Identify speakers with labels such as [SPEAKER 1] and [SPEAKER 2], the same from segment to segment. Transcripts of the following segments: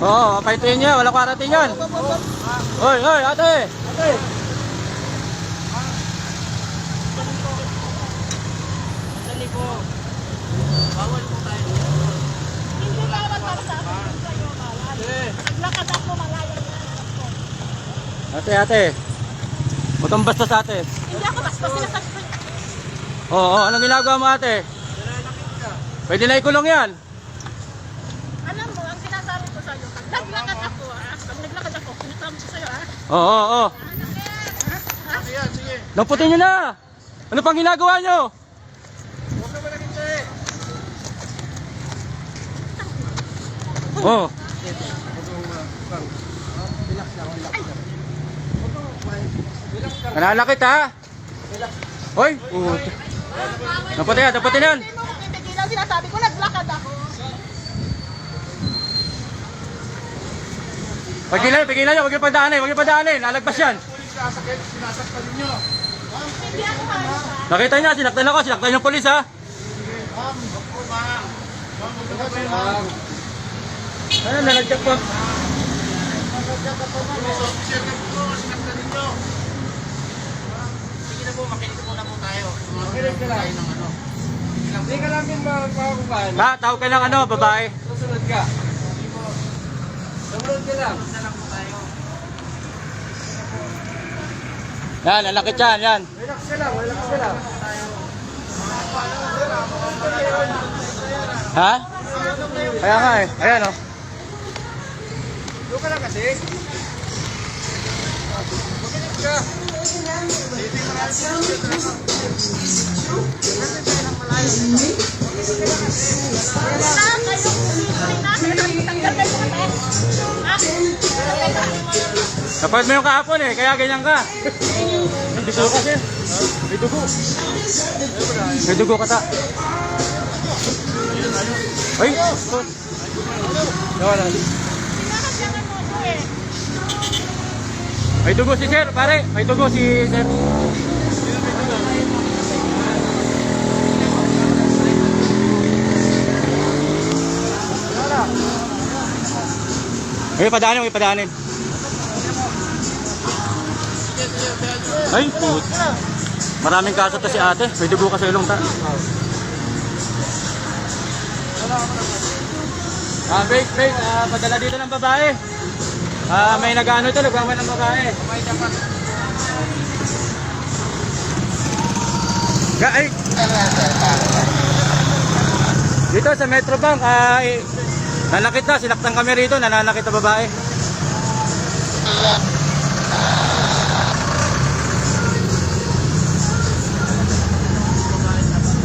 [SPEAKER 1] Oo, paituin niya. Walang karating yan. Hoy, hoy, ate. Ate.
[SPEAKER 2] Hindi bawat para sa akin sa'yo, bawat. Naglakad ako, malaya na.
[SPEAKER 1] Ate, ate. Butang basta sa ate.
[SPEAKER 2] Hindi ako basta sinasabi.
[SPEAKER 1] Oo, oo, anong ginagawa mo ate? Pwede na ikulong yan.
[SPEAKER 2] Alam mo, ang sinasabi ko sa'yo, pag naglakad ako, ah, pag naglakad ako, pinatama ko sa'yo, ah.
[SPEAKER 1] Oo, oo, oo. Lamputin nyo na! Ano pang ginagawa nyo? Oh. Nananakit ha? Hoy! Uh, Lamputin yan, lamputin yan!
[SPEAKER 2] Ko pipigilan, sinasabi ko, naglakad ako.
[SPEAKER 1] Pagilan, pagilan nyo, huwag yung padaanin, huwag yung padaanin, lalagpas yan.
[SPEAKER 2] Maalis, ah.
[SPEAKER 1] Nakita niya, sinaktan ako, sinaktan yung polis ha. Ano, nalagyak po.
[SPEAKER 3] Sige na po, makinig muna po tayo. Makinig ka lang. Ng ano.
[SPEAKER 4] Hindi ka namin.
[SPEAKER 1] Ha, tawag ka ng ano, babae.
[SPEAKER 4] Susunod ka. Sumunod ka lang.
[SPEAKER 1] Yan, nalakit yan, yan.
[SPEAKER 4] Relax ka lang, relax ka lang.
[SPEAKER 1] Ha? Kaya nga eh, ayan oh.
[SPEAKER 4] Doon ka lang kasi. Makinig ka.
[SPEAKER 2] Wala kayong
[SPEAKER 1] Kapag mo yung kahapon eh, kaya ganyan ka. May dugo kasi. May dugo. May dugo ka ta. Ay! Wala.
[SPEAKER 2] Sinakasyangan mo ako eh.
[SPEAKER 1] May dugo si sir, pare. May dugo si sir. May padaanin, may padaanin. Ay, put. Maraming kaso to si ate. May dugo ka sa ilong ta. Ah, break, break. Ah, padala dito ng babae. Ah, may nag-ano ito, nagwawan ng babae. Ga, ay. Dito sa Metro Bank, ay nanakit na, sinaktan kami rito, nananakit na babae.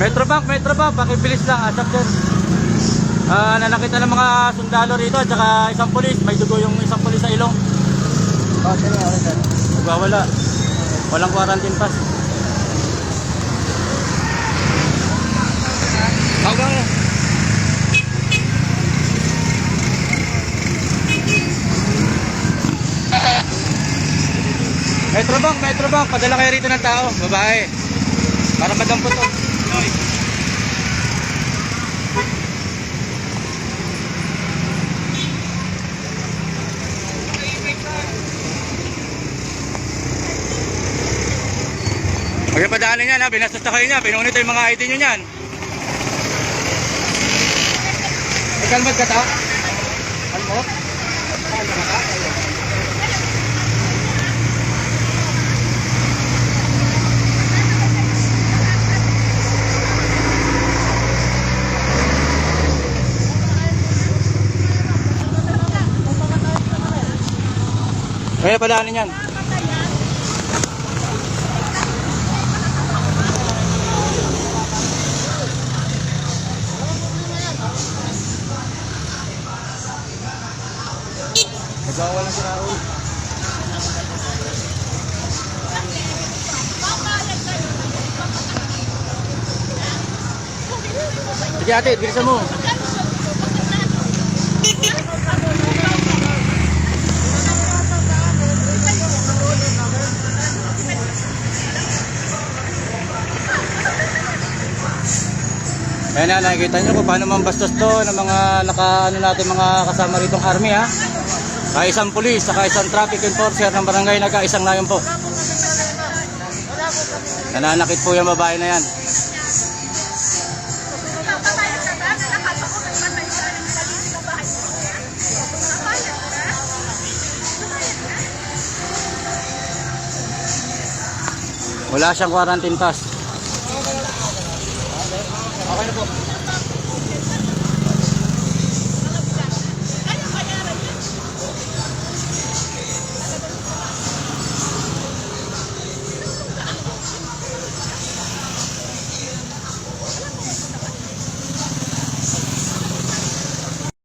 [SPEAKER 1] Metro Bank, Metro Bank, pakibilis lang, asap sir. Ah, nanakit na ng mga sundalo rito at saka isang pulis, may dugo yung isang pulis sa ilong. Nagwawala. Walang quarantine pass. Hanggang Metro Bank, Metro Bank, padala kayo rito ng tao, babae. Para madampot to. Huwag yung padaanin yan ha, binastos na kayo niya, pinunit yung mga ID nyo niyan. May kalmad ka ta? Kaya padaanin yan. Nagwawala si Raul. Sige ate, bilisan mo. Ayan na, nakikita nyo kung paano mambastos to ng mga naka, ano natin, mga kasama ritong army ha. Kaya isang pulis, saka isang traffic enforcer ng barangay nagkaisang layon po. Nananakit po yung babae na yan.
[SPEAKER 2] Papayag ka ba na lahat ako may matay sa paligid ng bahay mo? Papayag ka? Papayag ka?
[SPEAKER 1] Wala siyang quarantine pass.
[SPEAKER 3] Okay na po.